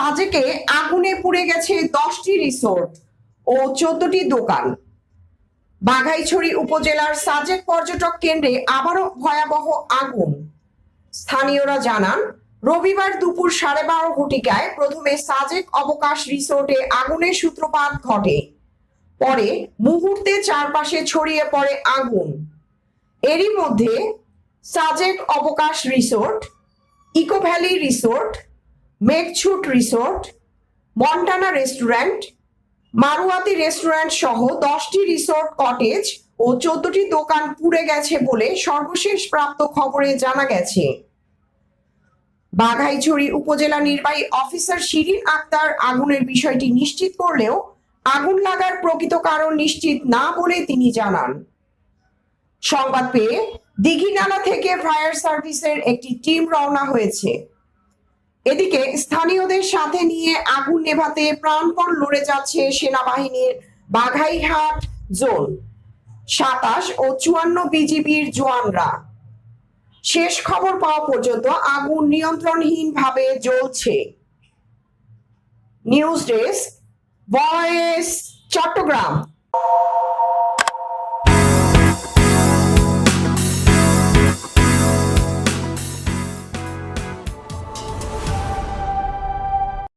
সাজেকে আগুনে পুড়ে গেছে দশটি রিসোর্ট ও চোদ্দটি দোকান। বাঘাইছড়ি উপজেলার সাজেক পর্যটক কেন্দ্রে আবারও ভয়াবহ আগুন। স্থানীয়রা জানান, রবিবার দুপুর সাড়ে বারো ঘটিকায় প্রথমে সাজেক অবকাশ রিসোর্টে আগুনের সূত্রপাত ঘটে। পরে মুহূর্তে চারপাশে ছড়িয়ে পড়ে আগুন। এরই মধ্যে Sajek Abakash resort eco valley resort Meghchhut resort, Montana restaurant, Maruati restaurant সহ দশটি রিসোর্ট কটেজ ও চোদ্দটি দোকান পুড়ে গেছে বলে সর্বশেষ প্রাপ্ত খবরে জানা গেছে। বাঘাইছড়ি উপজেলা নির্বাহী অফিসার শিরিন আক্তার আগুনের বিষয়টি নিশ্চিত করলেও আগুন লাগার প্রকৃত কারণ নিশ্চিত না বলে তিনি জানান। সংবাদ পেয়ে দিঘিনালা থেকে ফায়ার সার্ভিসের একটি টিম রওনা হয়েছে। এদিকে স্থানীয়দের সাথে নিয়ে আগুন নেভাতে প্রাণপণ লড়ে যাচ্ছে সেনাবাহিনীর বাঘাইহাট জোন। সাতাশ ও চুয়ান্ন বিজিবির জোয়ানরা শেষ খবর পাওয়া পর্যন্ত আগুন নিয়ন্ত্রণহীনভাবে জ্বলছে। News desk, voice, Chattogram.